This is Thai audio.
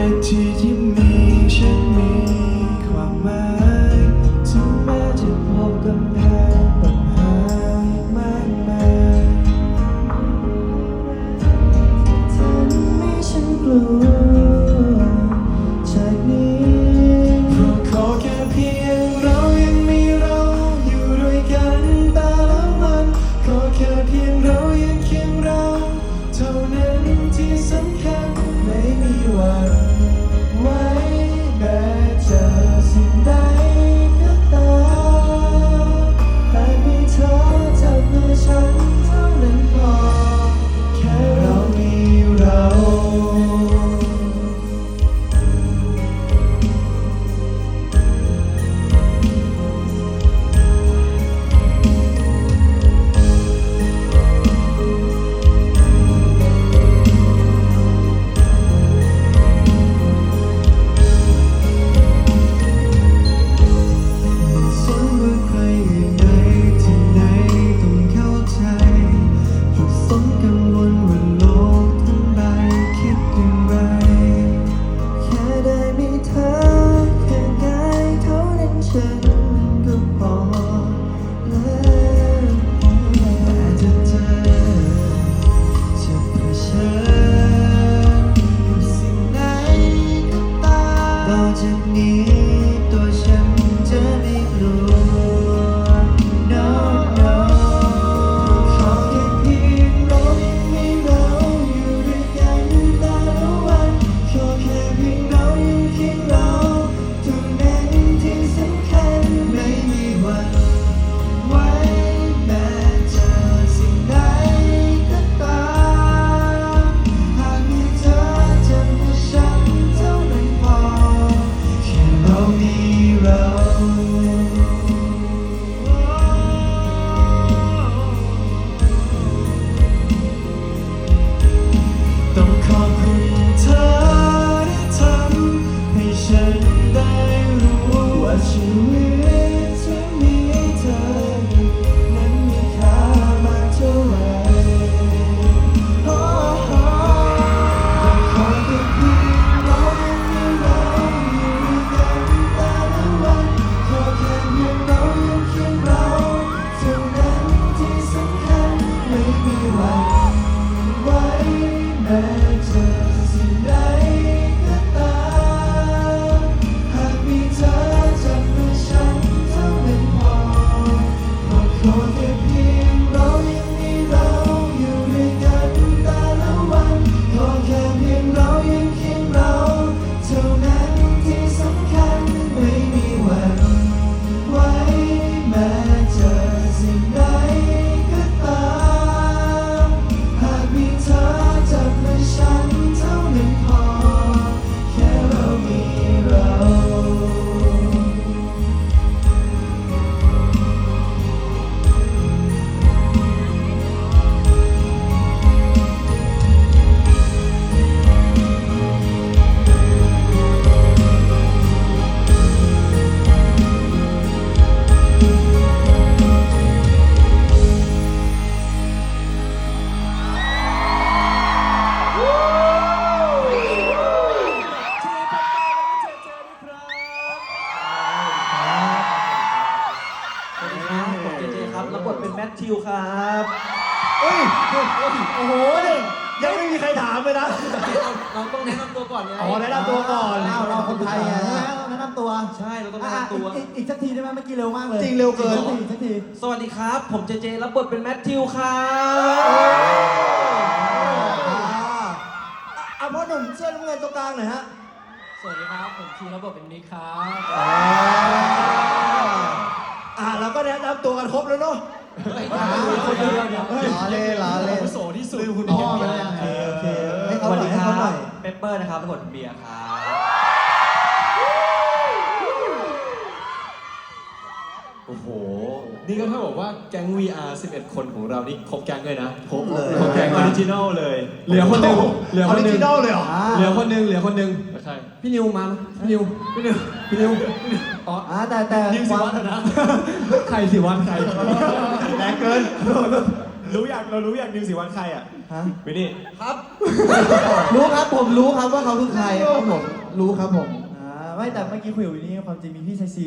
นาทีที่มีฉันมีความหมายถึงแม้จะพบกำแพงปัญหามากมายทำให้ฉันกลัวจากนี้เพราะขอแค่เพียงเรายังมีเราอยู่ด้วยกันแต่ละวันขอแค่เพียงเรายังเคียงเรา เท่านั้นที่สำคัญไม่มีวัน จ ทเป็นแมทธิวครับเฮ้ยโอ้โหเนี่ยยังไม่มีใครถามเลยนะ เราต้องแนะนำตัวก่อนไงอ๋อแนะนำตัวก่อนอ้าวเราคนไทยไงใช่ไหมแนะนำตัวใช่เราต้องแนะอะนำตัวอีกอีกสักทีได้ไหมเมื่อกี้เร็วมากเลยจริงเร็วเกิน อีสักทีอีกสักทีสวัสดีครับ ผมเจเจรับบทเป็นแมทธิวครับอ่าอะพ่อหนุ่มเสื้อน้ำเงินตรงกลางหน่อยฮะสวัสดีครับ ผมทีรับบทเป็นนิกครับ อ่าเราก็แนะนำตัวกันครบแล้วเนาะ อ่าคนเดียวเนี่ยล้อเล่นล้อเล่น โสที่สุดลืมคุณอ๋อพ่อไปเป็นแล้วยังไงโอเคให้สเขาวัสหน่อดียให้คเขาหรัน่บอย เปปเปอร์นะครับรับบทเป็นเบียร์ครับ นี่ก็เท่ากับว่าแก๊ง VR 11 คนของเรานี่ครบแก๊งเลยนะครบเลยครบแก๊งออริจินอลเลย เหลือคนหนึ่งเหลืออคอนริหนึ่จิงนอลเลยเหรออ่าเหลือคนหนึ่งเหลือคนหนึ่งใช่พี่นิวมาพี่นิวพี่นิวพี่นิวอ๋ออ่าแต่แต่นิวสิวัฒน์นะใครสิวัฒน์ใครแรงเกิน รู้อยากเรารู้อยากนิวสิวันใครอะฮะ วินนี่ครับ รู้ครับผมรู้ครับว่าเขาคือใครครับผมรู้ครับผมอ่าไม่แต่เมื่อกี้คุยกับวินนี่ความจริงมีพี่ชายซี